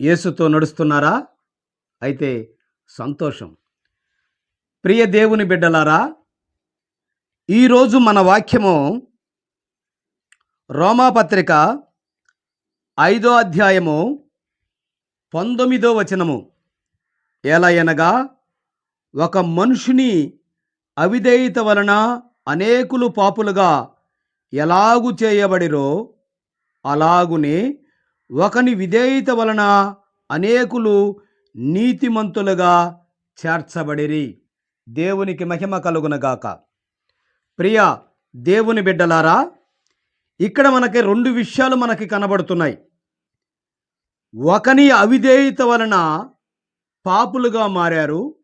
యేసుతో నడుస్తున్నారా? అయితే సంతోషం. ప్రియ దేవుని బిడ్డలారా ఈరోజు మన వాక్యము రోమాపత్రిక ఐదో అధ్యాయము పంతొమ్మిదో వచనము. ఎలా అనగా ఒక మనుషుని అవిధేయత వలన అనేకులు పాపులుగా ఎలాగు చేయబడిరో అలాగునే ఒకని విధేయత వలన అనేకులు నీతిమంతులుగా చేర్చబడిరి. దేవునికి మహిమ కలుగునగాక ప్రియ దేవుని బిడ్డలారా ఇక్కడ మనకి రెండు విషయాలు మనకి కనబడుతున్నాయి. ఒకని అవిధేయత వలన పాపులుగా మారారు.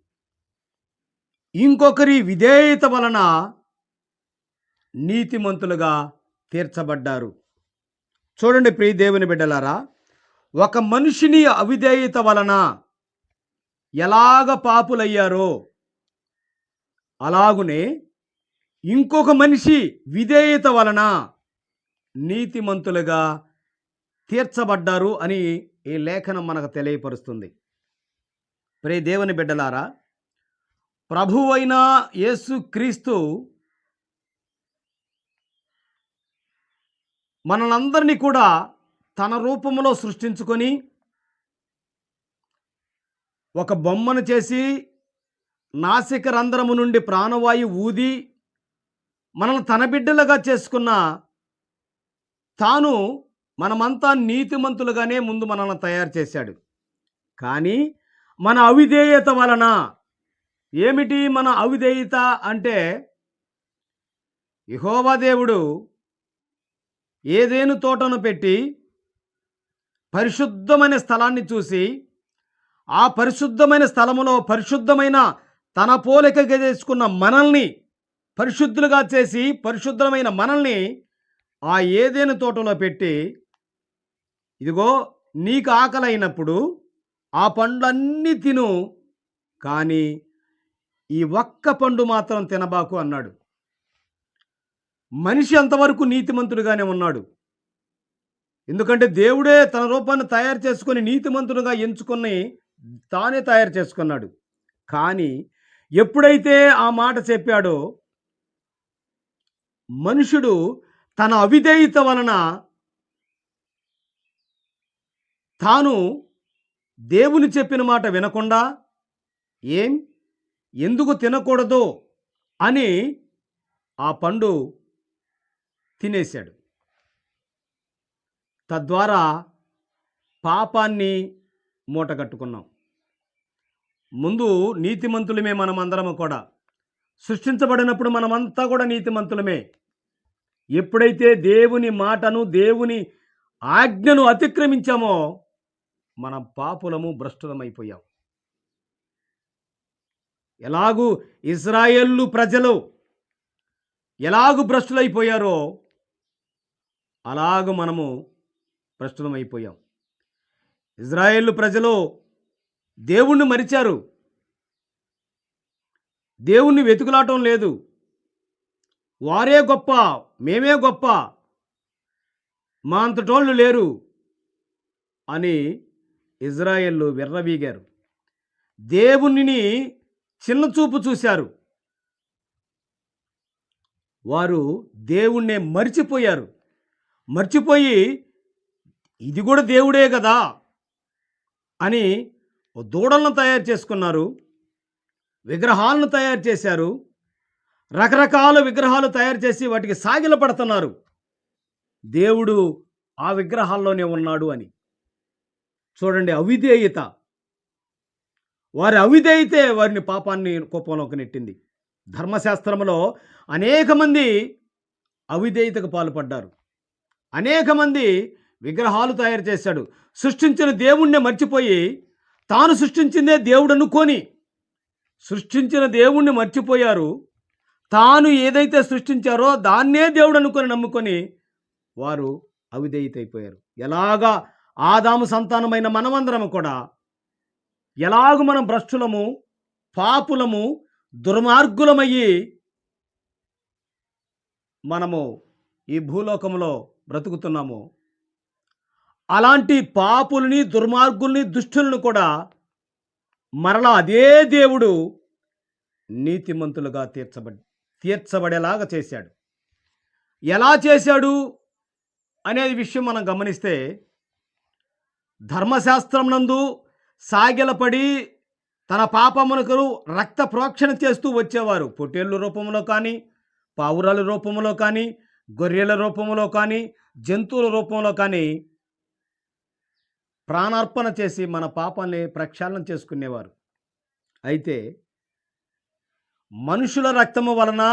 ఇంకొకరి విధేయత వలన నీతిమంతులుగా తీర్చబడ్డారు. చూడండి ప్రియ దేవుని బిడ్డలారా ఒక మనిషిని అవిధేయత వలన ఎలాగ పాపులయ్యారో అలాగునే ఇంకొక మనిషి విధేయత వలన నీతిమంతులుగా తీర్చబడ్డారు అని ఈ లేఖనం మనకు తెలియపరుస్తుంది. ప్రే దేవుని బిడ్డలారా ప్రభువైన యేసు క్రీస్తు మనలందరినీ కూడా తన రూపంలో సృష్టించుకొని ఒక బొమ్మను చేసి నాసిక రంధ్రము నుండి ప్రాణవాయు ఊది మనల్ని తన బిడ్డలుగా చేసుకున్న తాను మనమంతా నీతిమంతులుగానే ముందు మనల్ని తయారు చేశాడు. కానీ మన అవిధేయత వలన ఏమిటి మన అవిధేయత అంటే యహోవా దేవుడు ఏదేను తోటను పెట్టి పరిశుద్ధమైన స్థలాన్ని చూసి ఆ పరిశుద్ధమైన స్థలములో పరిశుద్ధమైన తన పోలికగా చేసుకున్న మనల్ని పరిశుద్ధులుగా చేసి పరిశుద్ధమైన మనల్ని ఆ ఏదేను తోటలో పెట్టి ఇదిగో నీకు ఆకలైనప్పుడు ఆ పండ్లన్నీ తిను కానీ ఈ ఒక్క పండు మాత్రం తినబాకు అన్నాడు. మనిషి అంతవరకు నీతిమంతుడుగానే ఉన్నాడు. ఎందుకంటే దేవుడే తన రూపాన్ని తయారు చేసుకొని నీతిమంతుడుగా ఎంచుకొని తానే తయారు చేసుకున్నాడు. కానీ ఎప్పుడైతే ఆ మాట చెప్పాడో మనుషుడు తన అవిధేయత వలన తాను దేవుని చెప్పిన మాట వినకుండా ఏం? ఎందుకు తినకూడదో? అని ఆ పండు తినేశాడు. తద్వారా పాపాన్ని మూటగట్టుకున్నాం. ముందు నీతిమంతులమే మనమందరము కూడా. సృష్టించబడినప్పుడు మనమంతా కూడా నీతిమంతులమే. ఎప్పుడైతే దేవుని మాటను దేవుని ఆజ్ఞను అతిక్రమించామో మనం పాపులము భ్రష్టులమైపోయాం. ఎలాగూ ఇజ్రాయేళ్ళు ప్రజలు ఎలాగు భ్రష్టులైపోయారో అలాగ మనము ప్రస్తుతమైపోయాం. ఇజ్రాయేల్ ప్రజలు దేవుణ్ణి మరిచారు. దేవుణ్ణి వెతుకులాటం లేదు. వారే గొప్ప మేమే గొప్ప మా అంతటోళ్ళు లేరు అని ఇజ్రాయెళ్ళు విర్రవీగారు. దేవుణ్ణిని చిన్నచూపు చూశారు. వారు దేవుణ్ణే మరిచిపోయారు. మర్చిపోయి ఇది కూడా దేవుడే కదా అని దూడలను తయారు చేసుకున్నారు. విగ్రహాలను తయారు చేశారు. రకరకాల విగ్రహాలు తయారు చేసి వాటికి సాగిల పడుతున్నారు. దేవుడు ఆ విగ్రహాల్లోనే ఉన్నాడు అని. చూడండి అవిధేయత. వారి అవిధేయితే వారిని పాపాన్ని కోపంలోకి నెట్టింది. ధర్మశాస్త్రంలో అనేక మంది అవిధేయతకు పాల్పడ్డారు. అనేక మంది విగ్రహాలు తయారు చేశాడు. సృష్టించిన దేవుణ్ణి మర్చిపోయి తాను సృష్టించిందే దేవుడు అనుకొని సృష్టించిన దేవుణ్ణి మర్చిపోయారు. తాను ఏదైతే సృష్టించారో దాన్నే దేవుడు అనుకొని నమ్ముకొని వారు అవిధేయతైపోయారు. ఎలాగా ఆదాము సంతానమైన మనమందరము కూడా ఎలాగ మనం భ్రష్టులము పాపులము దుర్మార్గులమయ్యి మనము ఈ భూలోకంలో బ్రతుకుతున్నాము. అలాంటి పాపుల్ని దుర్మార్గుల్ని దుష్టులను కూడా మరలా అదే దేవుడు నీతిమంతులుగా తీర్చబడి తీర్చబడేలాగా చేశాడు. ఎలా చేశాడు అనే విషయం మనం గమనిస్తే ధర్మశాస్త్రం నందు సాగిలపడి తన పాపమునకు రక్త ప్రోక్షణ చేస్తూ వచ్చేవారు. పొట్టేళ్ళు రూపంలో కానీ పావురాల రూపంలో కానీ గొర్రెల రూపంలో కానీ జంతువుల రూపంలో కానీ ప్రాణార్పణ చేసి మన పాపాన్ని ప్రక్షాళన చేసుకునేవారు. అయితే మనుషుల రక్తము వలన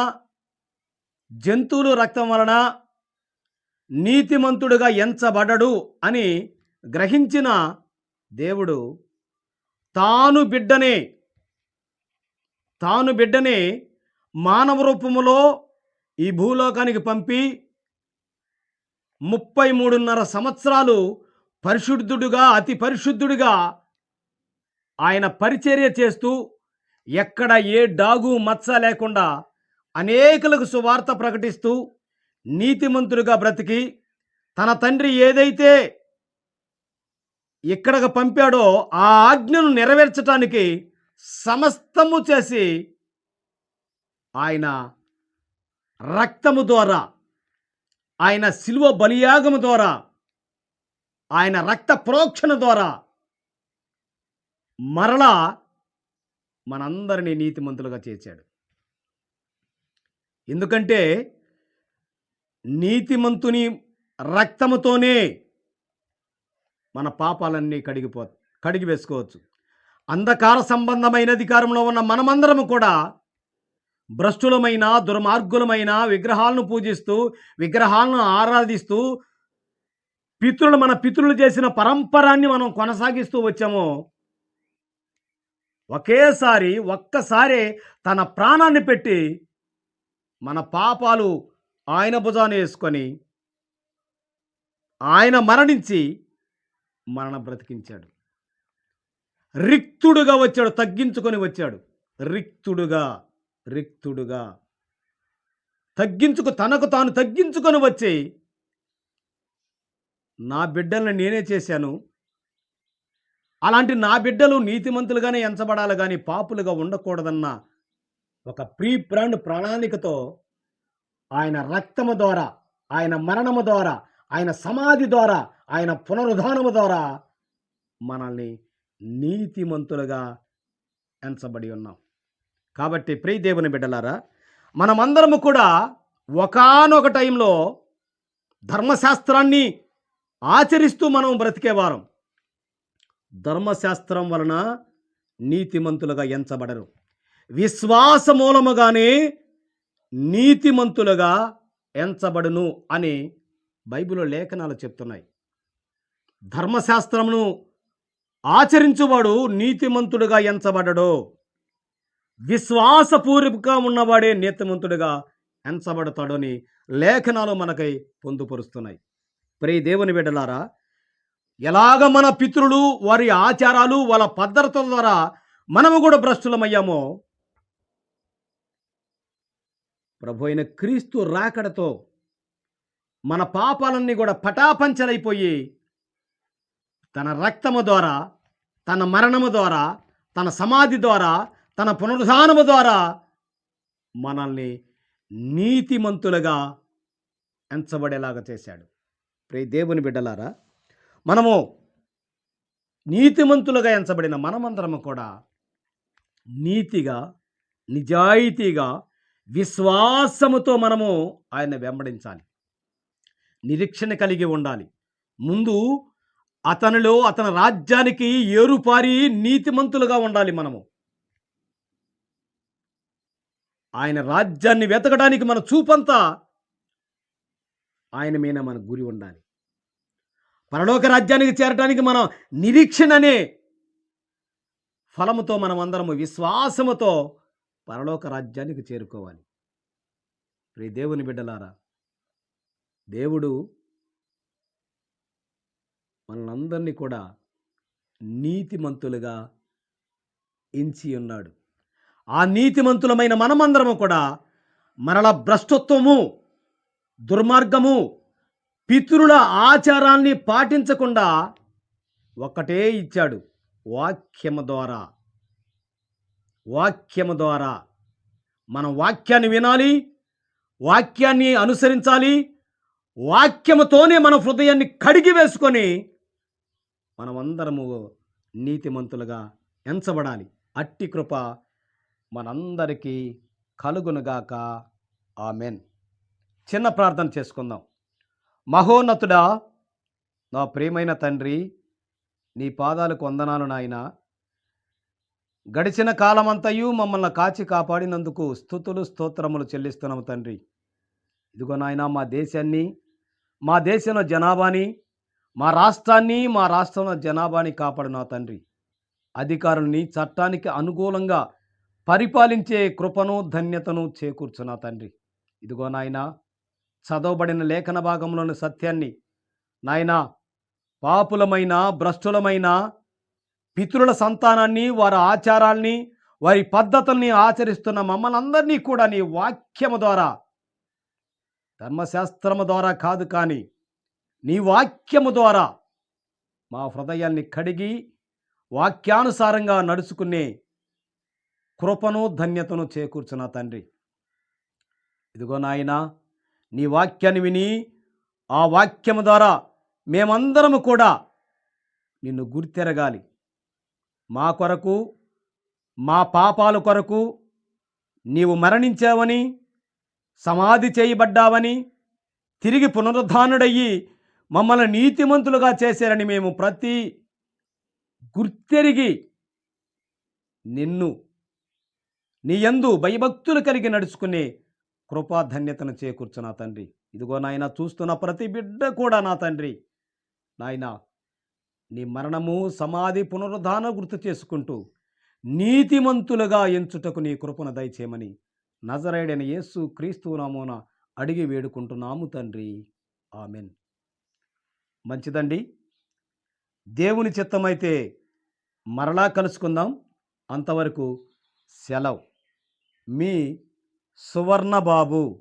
జంతువుల రక్తం వలన నీతిమంతుడుగా ఎంచబడడు అని గ్రహించిన దేవుడు తాను బిడ్డనే తాను బిడ్డనే మానవ రూపములో ఈ భూలోకానికి పంపి ముప్పై మూడున్నర సంవత్సరాలు పరిశుద్ధుడుగా అతి పరిశుద్ధుడిగా ఆయన పరిచర్య చేస్తూ ఎక్కడ ఏ డాగు మచ్చ లేకుండా అనేకులకు సువార్త ప్రకటిస్తూ నీతిమంతుడిగా బ్రతికి తన తండ్రి ఏదైతే ఇక్కడకు పంపాడో ఆ ఆజ్ఞను నెరవేర్చటానికి సమస్తము చేసి ఆయన రక్తము ద్వారా ఆయన శిలువ బలియాగము ద్వారా ఆయన రక్త ప్రోక్షణ ద్వారా మరలా మనందరినీ నీతిమంతులుగా చేశాడు ఎందుకంటే నీతిమంతుని రక్తముతోనే మన పాపాలన్నీ కడిగిపో కడిగి వేసుకోవచ్చు అంధకార సంబంధమైన అధికారంలో ఉన్న మనమందరము కూడా భ్రష్టులమైన దుర్మార్గులమైన విగ్రహాలను పూజిస్తూ విగ్రహాలను ఆరాధిస్తూ పితృలు మన పితృలు చేసిన పరంపరాన్ని మనం కొనసాగిస్తూ వచ్చాము. ఒకేసారి ఒక్కసారి తన ప్రాణాన్ని పెట్టి మన పాపాలు ఆయన భుజాన్ని వేసుకొని ఆయన మరణించి మరణ బ్రతికించాడు. రిక్తుడుగా వచ్చాడు తగ్గించుకొని వచ్చాడు. రిక్తుడుగా. రిక్తుడుగా. తగ్గించుకు తనకు తాను తగ్గించుకొని వచ్చి నా బిడ్డల్ని నేనే చేశాను. అలాంటి నా బిడ్డలు నీతిమంతులుగానే ఎంచబడాలి కానీ పాపులుగా ఉండకూడదన్న ఒక ప్రీ ప్లాన్ ప్రణాళికతో ఆయన రక్తము ద్వారా ఆయన మరణము ద్వారా ఆయన సమాధి ద్వారా ఆయన పునరుద్ధానము ద్వారా మనల్ని నీతిమంతులుగా ఎంచబడి ఉన్నాం. కాబట్టి ప్రియ దేవుని బిడ్డలారా మనమందరము కూడా ఒకానొక టైంలో ధర్మశాస్త్రాన్ని ఆచరిస్తూ మనం బ్రతికేవారం. ధర్మశాస్త్రం వలన నీతిమంతులుగా ఎంచబడరు. విశ్వాస మూలముగానే నీతిమంతులుగా ఎంచబడును అని బైబిల్ లేఖనాలు చెప్తున్నాయి. ధర్మశాస్త్రమును ఆచరించువాడు నీతిమంతుడుగా ఎంచబడడు. విశ్వాసపూర్వకంగా ఉన్నవాడే నీతిమంతుడిగా ఎంచబడతాడని లేఖనాలు మనకై పొందుపరుస్తున్నాయి. ప్రియ దేవుని బిడ్డలారా ఎలాగ మన పితృలు వారి ఆచారాలు వాళ్ళ పద్ధతుల ద్వారా మనము కూడా భ్రష్టులమయ్యామో ప్రభు అయిన క్రీస్తు రాకడతో మన పాపాలన్నీ కూడా పటాపంచలైపోయి తన రక్తము ద్వారా తన మరణము ద్వారా తన సమాధి ద్వారా తన పునరుద్ధానము ద్వారా మనల్ని నీతిమంతులుగా ఎంచబడేలాగా చేశాడు. ప్రే దేవుని బిడ్డలారా మనము నీతిమంతులుగా ఎంచబడిన మనమందరము కూడా నీతిగా నిజాయితీగా విశ్వాసముతో మనము ఆయన వెంబడించాలి. నిరీక్షణ కలిగి ఉండాలి. ముందు అతనిలో అతని రాజ్యానికి ఏరుపారి నీతిమంతులుగా ఉండాలి మనము. ఆయన రాజ్యాన్ని వెతకడానికి మన చూపంతా ఆయన మీద మన గురి ఉండాలి. పరలోక రాజ్యానికి చేరడానికి మనం నిరీక్షణ అనే ఫలముతో మనం అందరము విశ్వాసముతో పరలోక రాజ్యానికి చేరుకోవాలి. ప్రి దేవుని బిడ్డలారా దేవుడు మనందరినీ కూడా నీతిమంతులుగా ఎంచి ఉన్నాడు. ఆ నీతిమంతులమైన మనమందరము కూడా మరల భ్రష్టత్వము దుర్మార్గము పితృల ఆచారాన్ని పాటించకుండా ఒక్కటే ఇచ్చాడు. వాక్యము ద్వారా. వాక్యము ద్వారా. మనం వాక్యాన్ని వినాలి వాక్యాన్ని అనుసరించాలి వాక్యముతోనే మన హృదయాన్ని కడిగి వేసుకొని మనమందరము నీతిమంతులుగా ఎంచబడాలి. అట్టి కృప మనందరికీ కలుగునుగాక ఆమెన్. చిన్న ప్రార్థన చేసుకుందాం. మహోన్నతుడా నా ప్రియమైన తండ్రి నీ పాదాలకు వందనాలు నాయన. గడిచిన కాలమంతయు మమ్మల్ని కాచి కాపాడినందుకు స్థుతులు స్తోత్రములు చెల్లిస్తున్నాము తండ్రి. ఇదిగో నాయన మా దేశాన్ని మా దేశంలో జనాభాని మా రాష్ట్రాన్ని మా రాష్ట్రంలో జనాభాని కాపాడు నా తండ్రి. అధికారుల్ని చట్టానికి అనుకూలంగా పరిపాలించే కృపను ధన్యతను చేకూర్చునా తండ్రి. ఇదిగో నాయన చదవబడిన లేఖన భాగంలోని సత్యాన్ని నాయన పాపులమైన భ్రష్టులమైన పితృల సంతానాన్ని వారి ఆచారాల్ని వారి పద్ధతుల్ని ఆచరిస్తున్న మమ్మల్ని అందరినీ కూడా నీ వాక్యము ద్వారా ధర్మశాస్త్రము ద్వారా కాదు కానీ నీ వాక్యము ద్వారా మా హృదయాన్ని కడిగి వాక్యానుసారంగా నడుచుకునే కృపను ధన్యతను చేకూర్చున్న తండ్రి. ఇదిగో నాయన నీ వాక్యాన్ని విని ఆ వాక్యము ద్వారా మేమందరము కూడా నిన్ను గుర్తెరగాలి. మా కొరకు మా పాపాల కొరకు నీవు మరణించావని సమాధి చేయబడ్డావని తిరిగి పునరుద్ధానుడయ్యి మమ్మల్ని నీతిమంతులుగా చేశారని మేము ప్రతి గుర్తెరిగి నిన్ను నీ యందు భయభక్తులు కలిగి నడుచుకునే కృపాధన్యతను చేకూర్చు నా తండ్రి. ఇదిగో నాయన చూస్తున్న ప్రతి బిడ్డ కూడా నా తండ్రి. నాయన నీ మరణము సమాధి పునరుద్ధాన గుర్తు చేసుకుంటూ నీతిమంతులుగా ఎంచుటకు నీ కృపను దయచేయమని నజరైడైన యేసు క్రీస్తు నామోన అడిగి వేడుకుంటున్నాము తండ్రి. ఆమెన్. మంచిదండి. దేవుని చిత్తమైతే మరలా కలుసుకుందాం. అంతవరకు సెలవు. మీ సువర్ణబాబు.